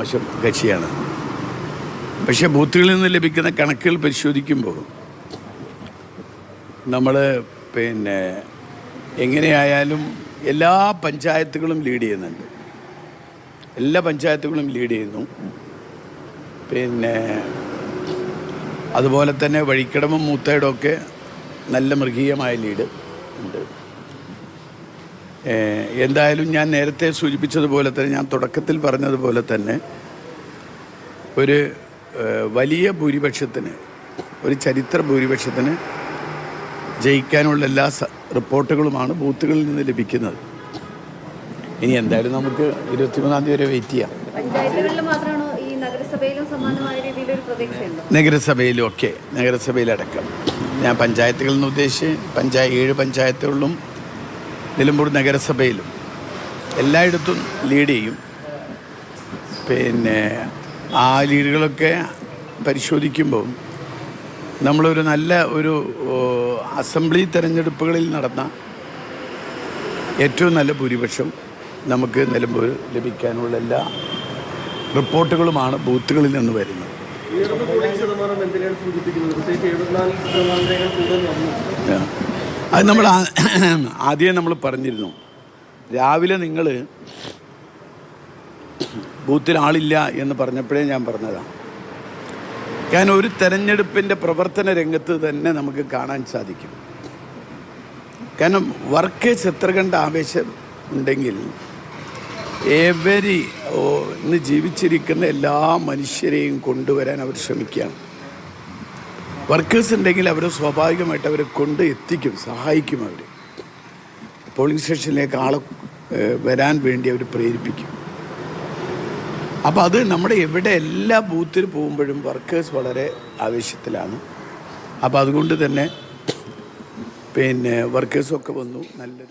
മോശം കക്ഷിയാണ്. പക്ഷെ ബൂത്തുകളിൽ നിന്ന് ലഭിക്കുന്ന കണക്കുകൾ പരിശോധിക്കുമ്പോൾ നമ്മൾ പിന്നെ എങ്ങനെയായാലും എല്ലാ പഞ്ചായത്തുകളും ലീഡ് ചെയ്യുന്നുണ്ട്. എല്ലാ പഞ്ചായത്തുകളും ലീഡ് ചെയ്യുന്നു. പിന്നെ അതുപോലെ തന്നെ വഴിക്കടവും മൂത്തയുടെയൊക്കെ നല്ല മൃഗീയമായ ലീഡ് ഉണ്ട്. എന്തായാലും ഞാൻ നേരത്തെ സൂചിപ്പിച്ചതുപോലെ തന്നെ ഞാൻ തുടക്കത്തിൽ പറഞ്ഞതുപോലെ തന്നെ ഒരു വലിയ ഭൂരിപക്ഷത്തിന് ഒരു ചരിത്ര ഭൂരിപക്ഷത്തിന് ജയിക്കാനുള്ള എല്ലാ റിപ്പോർട്ടുകളുമാണ് ബൂത്തുകളിൽ നിന്ന് ലഭിക്കുന്നത്. ഇനി എന്തായാലും നമുക്ക് ഇരുപത്തിമൂന്നാം തീയതി വരെ വെയിറ്റ് ചെയ്യാം. നഗരസഭയിലും ഒക്കെ നഗരസഭയിലടക്കം. ഞാൻ പഞ്ചായത്തുകളിൽ നിന്ന് ഉദ്ദേശിച്ച് പഞ്ചായ ഏഴ് പഞ്ചായത്തുകളിലും നിലമ്പൂർ നഗരസഭയിലും എല്ലായിടത്തും ലീഡ് ചെയ്യും. പിന്നെ ആ ലീഡുകളൊക്കെ പരിശോധിക്കുമ്പോൾ നമ്മളൊരു നല്ല ഒരു അസംബ്ലി തെരഞ്ഞെടുപ്പുകളിൽ നടന്ന ഏറ്റവും നല്ല ഭൂരിപക്ഷം നമുക്ക് നിലമ്പൂർ ലഭിക്കാനുള്ള എല്ലാ റിപ്പോർട്ടുകളുമാണ് ബൂത്തുകളിൽ നിന്ന് വരുന്നത്. ശതമാനം എന്തിനാണ് സൂചിപ്പിക്കുന്നത്? പ്രത്യേകിച്ച് എഴുപത്തിനാല് ശതമാനം കൂടുതൽ. അത് നമ്മൾ ആദ്യം നമ്മൾ പറഞ്ഞിരുന്നു. രാവിലെ നിങ്ങൾ ബൂത്തിൽ ആളില്ല എന്ന് പറഞ്ഞപ്പോഴേ ഞാൻ പറഞ്ഞതാണ് കാരണം ഒരു തെരഞ്ഞെടുപ്പിന്റെ പ്രവർത്തന രംഗത്ത് തന്നെ നമുക്ക് കാണാൻ സാധിക്കും. കാരണം വർക്കേഴ്സ് എത്ര കണ്ട ആവേശം ഉണ്ടെങ്കിൽ എവരി ഇന്ന് ജീവിച്ചിരിക്കുന്ന എല്ലാ മനുഷ്യരെയും കൊണ്ടുവരാൻ അവർ ശ്രമിക്കുകയാണ്. വർക്കേഴ്സ് ഉണ്ടെങ്കിൽ അവർ സ്വാഭാവികമായിട്ട് അവരെ കൊണ്ട് എത്തിക്കും സഹായിക്കും അവർ പോളിംഗ് സ്റ്റേഷനിലേക്ക് ആളെ വരാൻ വേണ്ടി അവർ പ്രേരിപ്പിക്കും. അപ്പോൾ അത് നമ്മുടെ എവിടെ എല്ലാ ബൂത്തിൽ പോകുമ്പോഴും വർക്കേഴ്സ് വളരെ ആവശ്യത്തിലാണ് അപ്പോൾ അതുകൊണ്ട് തന്നെ പിന്നെ വർക്കേഴ്സൊക്കെ വന്നു നല്ലൊരു